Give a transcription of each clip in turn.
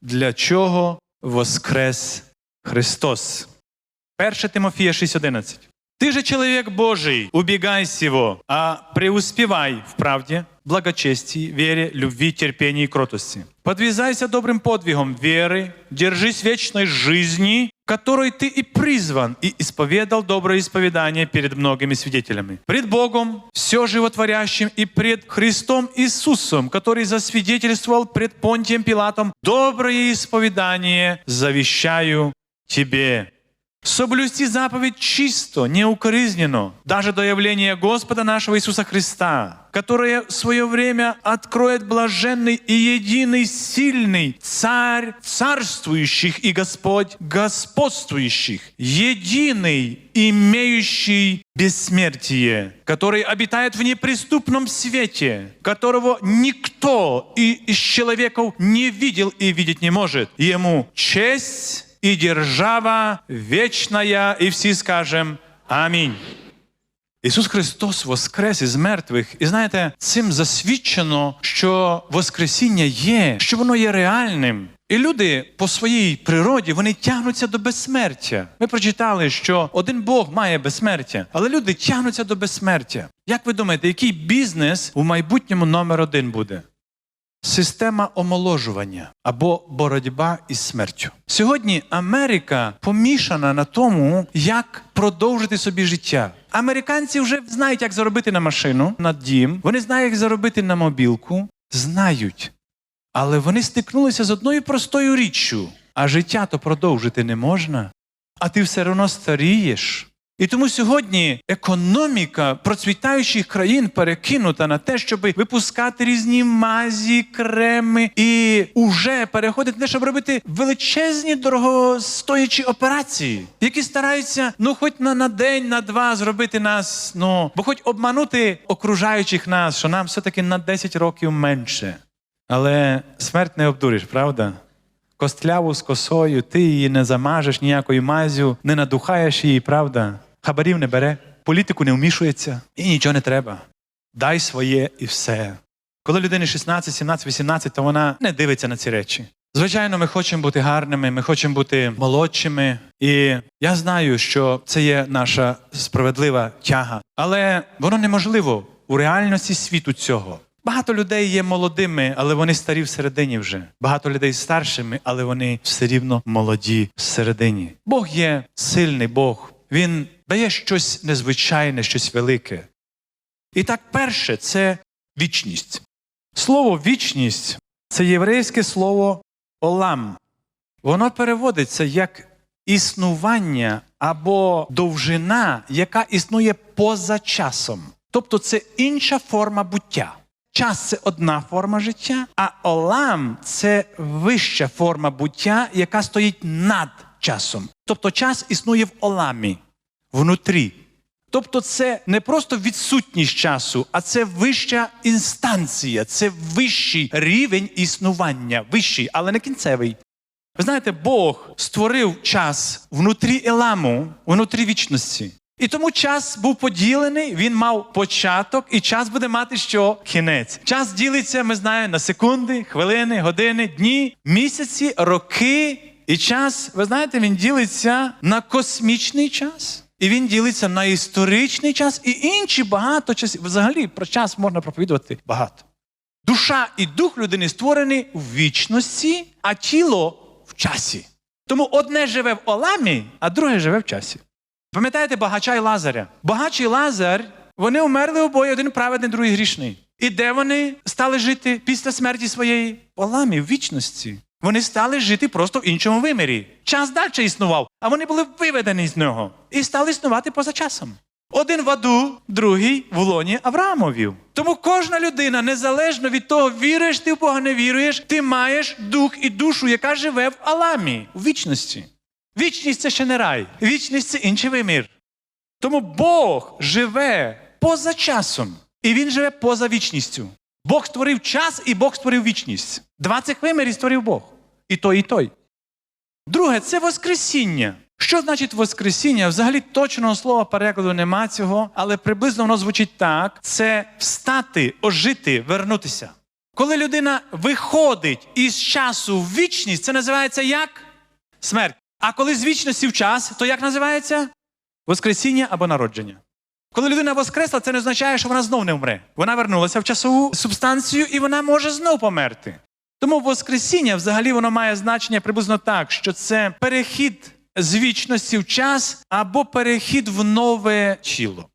для чого воскрес Христос. 1 Тимофія 6.11. Ты же человек Божий, убегай сего, а преуспевай в правде, благочестии, вере, любви, терпении и кротости. Подвязайся добрым подвигом веры, держись вечной жизни, которой ты и призван, и исповедал доброе исповедание перед многими свидетелями. Пред Богом, все животворящим, и пред Христом Иисусом, который засвидетельствовал пред Понтием Пилатом, доброе исповедание завещаю тебе. Соблюсти заповедь чисто, неукоризненно, даже до явления Господа нашего Иисуса Христа, которое в свое время откроет блаженный и единый сильный Царь царствующих и Господь господствующих, единый, имеющий бессмертие, который обитает в неприступном свете, которого никто и из человеков не видел и видеть не может. Ему честь и держава вечная, і всі скажемо Амінь. Ісус Христос воскрес із мертвих, і знаєте, цим засвідчено, що Воскресіння є, що воно є реальним. І люди по своїй природі вони тягнуться до безсмертя. Ми прочитали, що один Бог має безсмертя, але люди тягнуться до безсмертя. Як ви думаєте, який бізнес у майбутньому номер один буде? Система омоложування або боротьба із смертю. Сьогодні Америка помішана на тому, як продовжити собі життя. Американці вже знають, як заробити на машину, на дім. Вони знають, як заробити на мобілку. Знають. Але вони стикнулися з одною простою річчю: а життя то продовжити не можна, а ти все одно старієш. І тому сьогодні економіка процвітаючих країн перекинута на те, щоб випускати різні мазі, креми і уже переходити на те, щоб робити величезні дорогостоячі операції, які стараються ну хоч на, на день, на два зробити нас, ну бо хоч обманути окружаючих нас, що нам все-таки на 10 років менше. Але смерть не обдуриш, правда? Костляву з косою, ти її не замажеш ніякою мазю, не надухаєш її, правда? Хабарів не бере, політику не вмішується і нічого не треба. Дай своє і все. Коли людині 16, 17, 18, то вона не дивиться на ці речі. Звичайно, ми хочемо бути гарними, ми хочемо бути молодшими. І я знаю, що це є наша справедлива тяга. Але воно неможливо у реальності світу цього. Багато людей є молодими, але вони старі всередині вже. Багато людей старшими, але вони все рівно молоді всередині. Бог є сильний Бог. Він дає щось незвичайне, щось велике. І так, перше це вічність. Слово вічність це єврейське слово олам. Воно переводиться як існування або довжина, яка існує поза часом. Тобто це інша форма буття. Час це одна форма життя, а олам це вища форма буття, яка стоїть над часом. Тобто час існує в оламі, внутрі. Тобто, це не просто відсутність часу, а це вища інстанція, це вищий рівень існування, вищий, але не кінцевий. Ви знаєте, Бог створив час внутрі еламу, внутрі вічності. І тому час був поділений, він мав початок, і час буде мати що? Кінець. Час ділиться, ми знаємо, на секунди, хвилини, години, дні, місяці, роки. І час, ви знаєте, він ділиться на космічний час. І він ділиться на історичний час і інші багато часів. Взагалі про час можна проповідувати багато. Душа і дух людини створені в вічності, а тіло в часі. Тому одне живе в оламі, а друге живе в часі. Пам'ятаєте багача і Лазаря? Багач і Лазар, вони умерли обоє, один праведний, другий грішний. І де вони стали жити після смерті своєї? В оламі, в вічності. Вони стали жити просто в іншому вимірі. Час далі існував, а вони були виведені з нього і стали існувати поза часом. Один в аду, другий в лоні Авраамовів. Тому кожна людина, незалежно від того, віриш ти в Бога, не віруєш, ти маєш дух і душу, яка живе в Аламі, в вічності. Вічність це ще не рай, вічність це інший вимір. Тому Бог живе поза часом, і Він живе поза вічністю. Бог створив час і Бог створив вічність. Два цих вимірів створив Бог. І той, і той. Друге, це Воскресіння. Що значить Воскресіння? Взагалі точного слова перекладу нема цього, але приблизно воно звучить так: це встати, ожити, вернутися. Коли людина виходить із часу в вічність, це називається як? Смерть. А коли з вічності в час, то як називається? Воскресіння або народження. Коли людина воскресла, це не означає, що вона знов не вмре. Вона вернулася в часову субстанцію і вона може знов померти. Тому Воскресіння взагалі воно має значення приблизно так, що це перехід з вічності в час або перехід в нове тіло.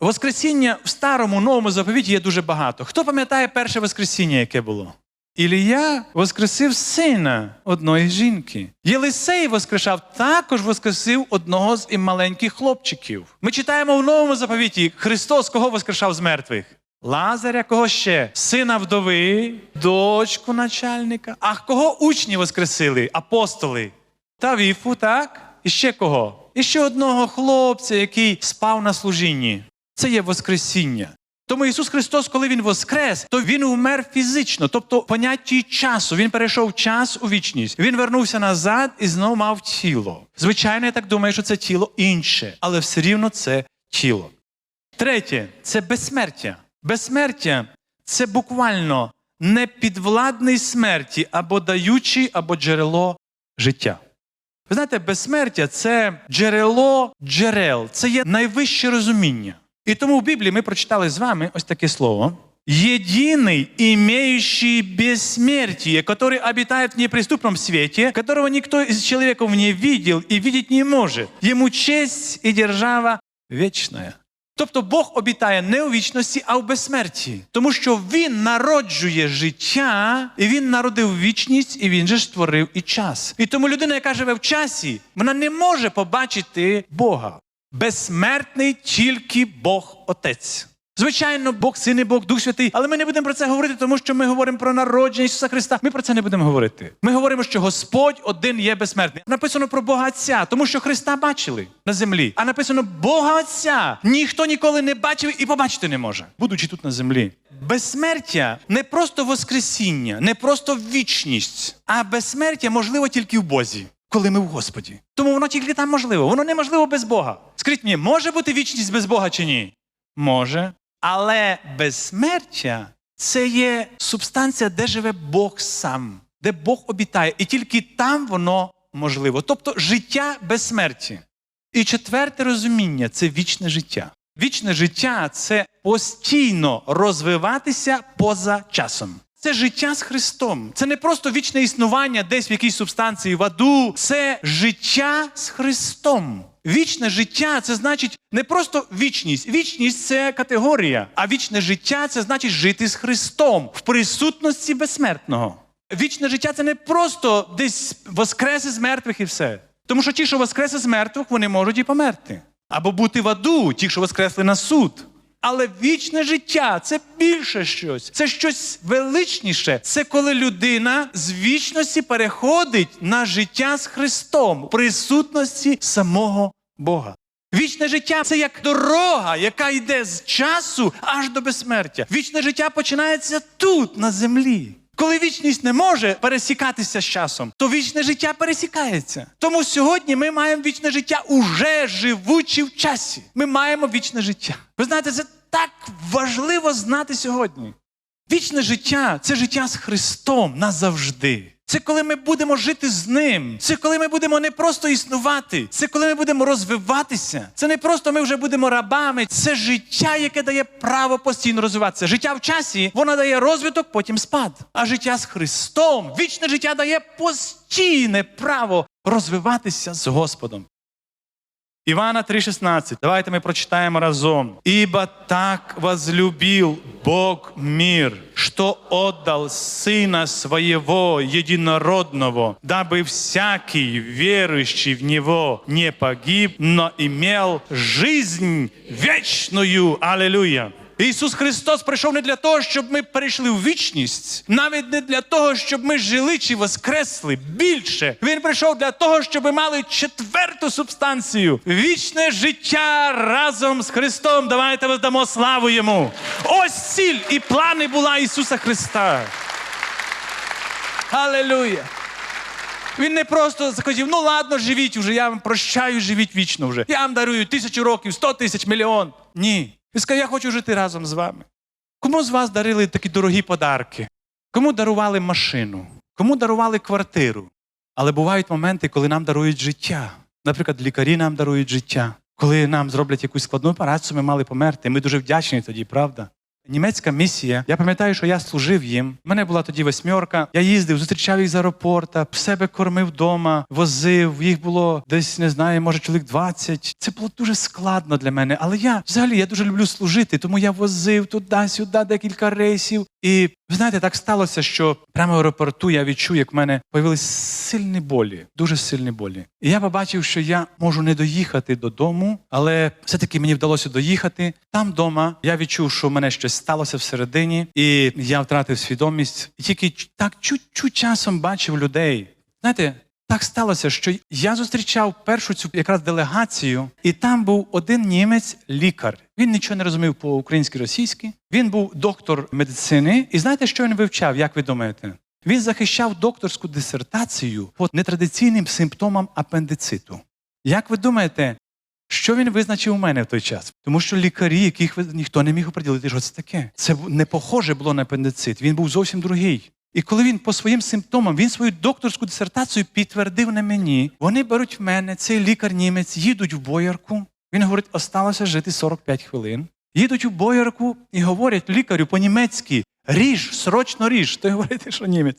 Воскресіння в старому новому заповіті є дуже багато. Хто пам'ятає перше Воскресіння, яке було? Ілія воскресив сина одної жінки. Єлисей воскрешав, також воскресив одного з маленьких хлопчиків. Ми читаємо в новому заповіті Христос кого воскрешав з мертвих? Лазаря, кого ще? Сина вдови, дочку начальника. А кого учні воскресили? Апостоли. Та віфу, так? І ще кого? І ще одного хлопця, який спав на служінні. Це є Воскресіння. Тому Ісус Христос, коли Він воскрес, то Він умер фізично, тобто понятті часу. Він перейшов час у вічність. Він вернувся назад і знову мав тіло. Звичайно, я так думаю, що це тіло інше, але все рівно це тіло. Третє це безсмертя. Безсмертя це буквально непідвладний смерті або даючий, або джерело життя. Ви знаєте, безсмертя це джерело джерел, це є найвище розуміння. І тому в Біблії ми прочитали з вами ось таке слово. Единый, имеющий бессмертие, который обитает в неприступном свете, которого никто из человеков не видел и видеть не может. Ему честь и держава вечная. Тобто Бог обітає не у вічності, а в безсмерті. Тому що Він народжує життя, і Він народив вічність, і Він же створив і час. І тому людина, яка живе в часі, вона не може побачити Бога. Безсмертний тільки Бог Отець. Звичайно, Бог Син і Бог Дух Святий, але ми не будемо про це говорити, тому що ми говоримо про народження Ісуса Христа. Ми про це не будемо говорити. Ми говоримо, що Господь один є безсмертний. Написано про Бога Отця, тому що Христа бачили на землі. А написано Бога Отця. Ніхто ніколи не бачив і побачити не може, будучи тут на землі. Безсмертя не просто Воскресіння, не просто вічність, а безсмертя можливо тільки в Бозі. Коли ми в Господі. Тому воно тільки там можливо. Воно неможливо без Бога. Скажіть мені, може бути вічність без Бога чи ні? Може. Але безсмертя це є субстанція, де живе Бог сам, де Бог обітає, і тільки там воно можливо. Тобто життя без смерті. І четверте розуміння це вічне життя. Вічне життя це постійно розвиватися поза часом. Це життя з Христом. Це не просто вічне існування десь в якійсь субстанції в аду. Це життя з Христом. Вічне життя це значить не просто вічність. Вічність це категорія, а вічне життя це значить жити з Христом в присутності безсмертного. Вічне життя це не просто десь воскреси з мертвих і все. Тому що ті, що воскресли з мертвих, вони можуть і померти. Або бути в аду, ті, що воскресли на суд. Але вічне життя це більше щось, це щось величніше. Це коли людина з вічності переходить на життя з Христом, в присутності самого Бога. Вічне життя це як дорога, яка йде з часу аж до безсмертя. Вічне життя починається тут, на землі. Коли вічність не може пересікатися з часом, то вічне життя пересікається. Тому сьогодні ми маємо вічне життя уже живучи в часі. Ми маємо вічне життя. Ви знаєте, це так важливо знати сьогодні. Вічне життя це життя з Христом назавжди. Це коли ми будемо жити з ним. Це коли ми будемо не просто існувати. Це коли ми будемо розвиватися. Це не просто ми вже будемо рабами. Це життя, яке дає право постійно розвиватися. Життя в часі воно дає розвиток, потім спад. А життя з Христом, вічне життя дає постійне право розвиватися з Господом. Івана 3,16. Давайте ми прочитаємо разом. «Ибо так возлюбил Бог мир, что отдал Сына Своего Единородного, дабы всякий, верующий в Него, не погиб, но имел жизнь вечную». Аллилуйя! Ісус Христос прийшов не для того, щоб ми перейшли в вічність, навіть не для того, щоб ми жили чи воскресли більше. Він прийшов для того, щоб ми мали четверту субстанцію вічне життя разом з Христом. Давайте воздамо славу йому. Ось ціль і плани була Ісуса Христа. Аллилуйя! Він не просто захотів, ну ладно, живіть уже, я вам прощаю, живіть вічно вже. Я вам дарую тисячу років, сто тисяч, мільйон. Ні. Він сказав, я хочу жити разом з вами. Кому з вас дарили такі дорогі подарки? Кому дарували машину, кому дарували квартиру. Але бувають моменти, коли нам дарують життя. Наприклад, лікарі нам дарують життя. Коли нам зроблять якусь складну операцію, ми мали померти. Ми дуже вдячні тоді, правда? Німецька місія. Я пам'ятаю, що я служив їм. У мене була тоді восьмерка. Я їздив, зустрічав їх з аеропорта, себе кормив вдома, возив. Їх було десь не знаю, може чоловік 20. Це було дуже складно для мене. Але я взагалі я дуже люблю служити, тому я возив туди-сюди декілька рейсів. І ви знаєте, так сталося, що прямо в аеропорту я відчув, як в мене появились сильні болі, дуже сильні болі. І я побачив, що я можу не доїхати додому, але все-таки мені вдалося доїхати. Там вдома я відчув, що в мене щось сталося всередині, і я втратив свідомість. І тільки так чуть-чуть часом бачив людей. Знаєте, так сталося, що я зустрічав першу цю якраз делегацію, і там був один німець, лікар. Він нічого не розумів по українськи російськи. Він був доктор медицини. І знаєте, що він вивчав? Як ви думаєте? Він захищав докторську дисертацію по нетрадиційним симптомам апендициту. Як ви думаєте, що він визначив у мене в той час? Тому що лікарі, яких ніхто не міг оприділити, що це таке. Це не похоже було на апендицит. Він був зовсім другий. І коли він по своїм симптомам, він свою докторську дисертацію підтвердив на мені. Вони беруть в мене, цей лікар німець, їдуть в боярку. Він говорить, осталося жити 45 хвилин. Їдуть у боярку і говорять лікарю по-німецьки: ріж, срочно ріж. Той говорить, що німець.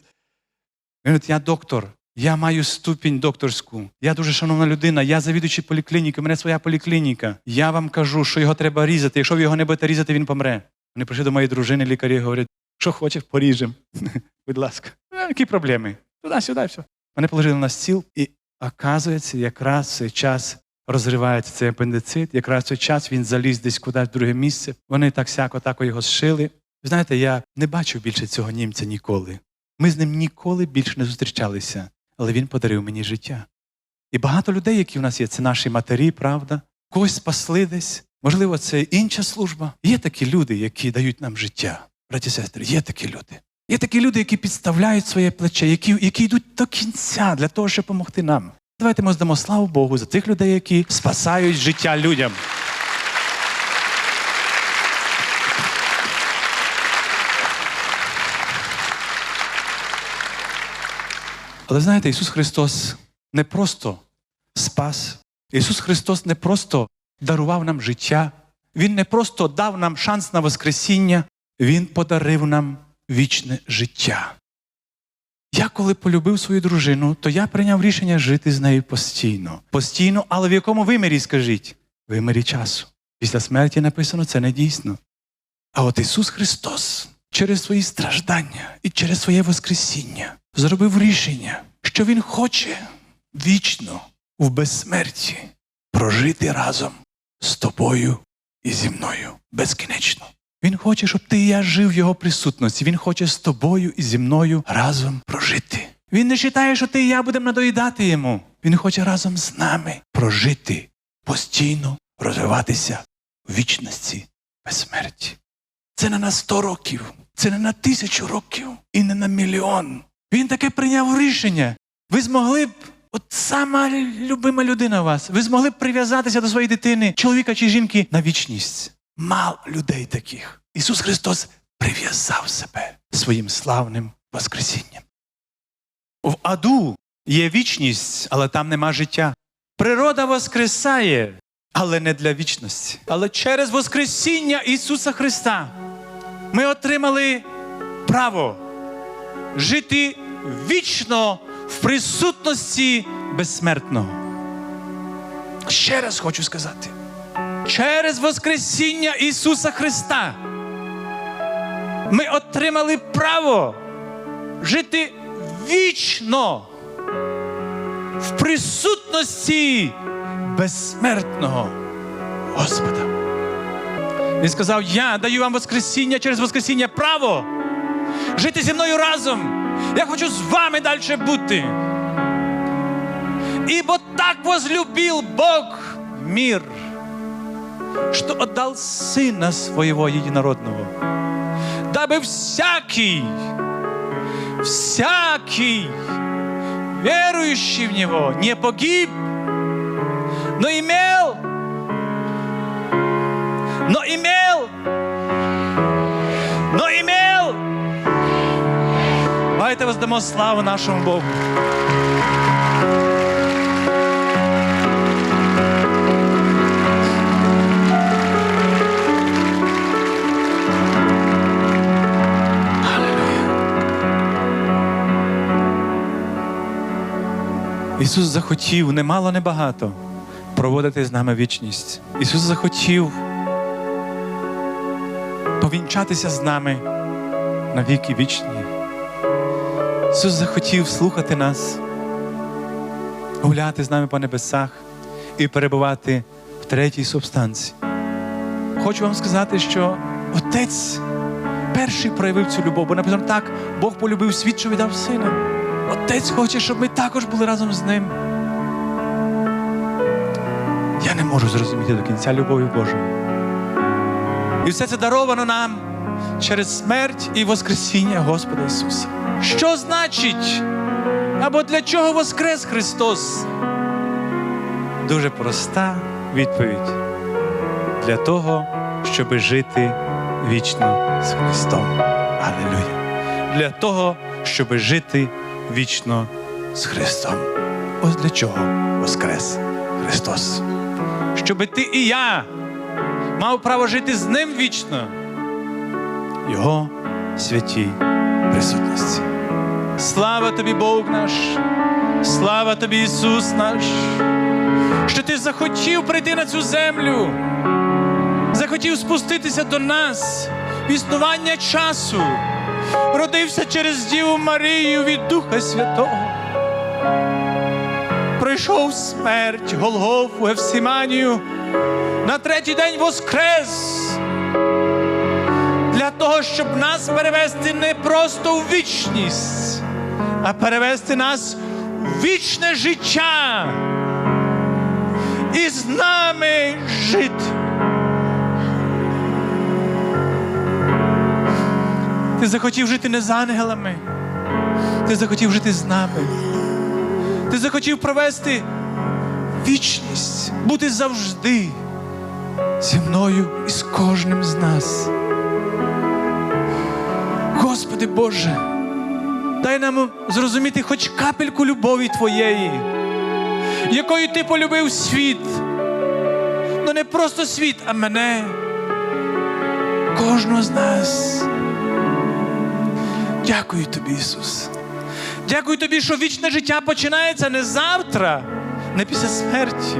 Він говорить, я доктор, я маю ступінь докторську. Я дуже шановна людина, я завідуючий поліклініки, у мене своя поліклініка. Я вам кажу, що його треба різати. Якщо ви його не будете різати, він помре. Вони прийшли до моєї дружини, лікарі говорять, що хочеш, поріжемо. Будь ласка. «Е, Які проблеми? Туди-сюди, все. Вони положили на стіл, і оказується, якраз цей час розривається цей апендицит, якраз цей час він заліз десь кудись в друге місце. Вони так сяко тако його зшили. Знаєте, я не бачив більше цього німця ніколи. Ми з ним ніколи більше не зустрічалися, але він подарив мені життя. І багато людей, які в нас є, це наші матері, правда, когось спасли десь. Можливо, це інша служба. Є такі люди, які дають нам життя. Браті і сестри, є такі люди. Є такі люди, які підставляють своє плече, які, які йдуть до кінця для того, щоб допомогти нам. Давайте ми здамо славу Богу за тих людей, які спасають життя людям. Але знаєте, Ісус Христос не просто спас. Ісус Христос не просто дарував нам життя, Він не просто дав нам шанс на Воскресіння, Він подарив нам вічне життя. Я коли полюбив свою дружину, то я прийняв рішення жити з нею постійно. Постійно, але в якому вимірі, скажіть? Вимірі часу. Після смерті написано, це не дійсно. А от Ісус Христос через свої страждання і через своє Воскресіння зробив рішення, що Він хоче вічно в безсмерті прожити разом з тобою і зі мною безкінечно. Він хоче, щоб ти і я жив в його присутності. Він хоче з тобою і зі мною разом прожити. Він не вважає, що ти і я будемо надоїдати йому. Він хоче разом з нами прожити, постійно розвиватися в вічності безсмерті. Це не на сто років, це не на тисячу років і не на мільйон. Він таке прийняв рішення. Ви змогли б, от сама любима людина у вас, ви змогли б прив'язатися до своєї дитини, чоловіка чи жінки на вічність. Мало людей таких. Ісус Христос прив'язав себе своїм славним Воскресінням. В аду є вічність, але там нема життя. Природа воскресає, але не для вічності. Але через Воскресіння Ісуса Христа ми отримали право жити вічно в присутності безсмертного. Ще раз хочу сказати. Через Воскресіння Ісуса Христа ми отримали право жити вічно в присутності безсмертного Господа. Він сказав: Я даю вам Воскресіння через Воскресіння право жити зі мною разом. Я хочу з вами далі бути. Ибо так возлюбил Бог мир, что отдал Сына Своего Единородного, дабы всякий, всякий, верующий в Него, не погиб, но имел, но имел Давайте воздамо славу нашому Богу. Ісус захотів немало, небагато проводити з нами вічність. Ісус захотів повінчатися з нами на віки вічні. Ісус захотів слухати нас, гуляти з нами по небесах і перебувати в третій субстанції. Хочу вам сказати, що Отець перший проявив цю любов, бо написано так, Бог полюбив світ, що віддав сина. Отець хоче, щоб ми також були разом з ним. Я не можу зрозуміти до кінця любові Божої. І все це даровано нам через смерть і Воскресіння Господа Ісуса. Що значить? Або для чого Воскрес Христос? Дуже проста відповідь. Для того, щоб жити вічно з Христом. Алілуя. Для того, щоб жити вічно з Христом. Ось для чого Воскрес Христос. Щоб ти і я мав право жити з Ним вічно. Його святій присутності. Слава тобі, Бог наш! Слава тобі, Ісус наш! Що ти захотів прийти на цю землю, захотів спуститися до нас в існування часу, родився через Діву Марію від Духа Святого. Пройшов смерть, Голгофу, Евсиманію, на третій день воскрес того, щоб нас перевести не просто в вічність, а перевести нас в вічне життя і з нами жити. Ти захотів жити не з ангелами, ти захотів жити з нами. Ти захотів провести вічність, бути завжди зі мною і з кожним з нас. Господи Боже, дай нам зрозуміти хоч капельку любові Твоєї, якою Ти полюбив світ. Ну не просто світ, а мене, кожного з нас. Дякую тобі, Ісус. Дякую тобі, що вічне життя починається не завтра, не після смерті.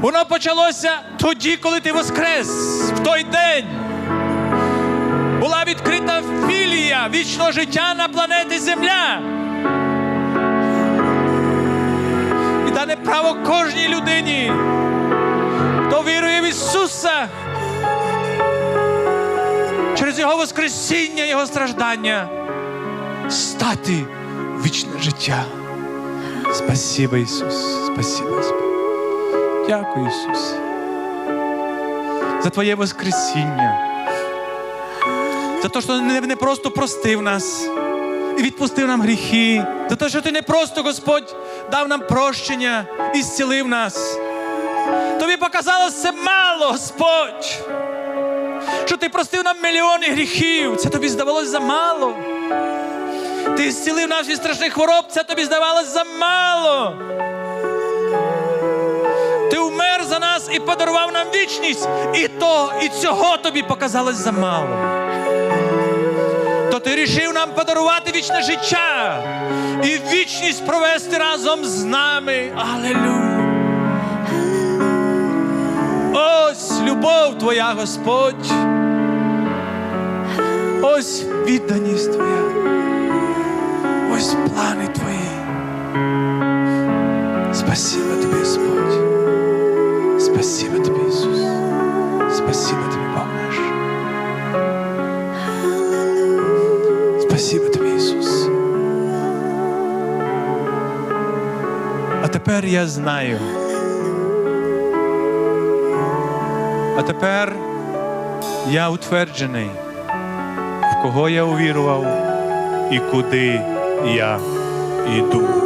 Воно почалося тоді, коли ти воскрес, в той день. Відкрита філія вічного життя на планеті Земля. І дане право кожній людині, хто вірує в Ісуса через Його Воскресіння, Його страждання, стати вічне життя. Спасибо, Ісус. Спасибо, Господь. Дякую, Ісус. За Твоє Воскресіння. За те, що не, не просто простив нас і відпустив нам гріхи. За те, що Ти не просто, Господь, дав нам прощення і зцілив нас. Тобі показалось це мало, Господь. Що ти простив нам мільйони гріхів. Це тобі здавалось замало. Ти зцілив нас від страшних хвороб, це тобі здавалось замало. Ти умер за нас і подарував нам вічність, і то, і цього тобі показалось замало. Ти рішив нам подарувати вічне життя і вічність провести разом з нами. Алелуя! Ось любов Твоя, Господь. Ось відданість Твоя. Ось плани Твої. Спасибо Тобі, Господь. Спасибо Тобі, тепер я знаю. А тепер я утверджений, в кого я увірував і куди я йду.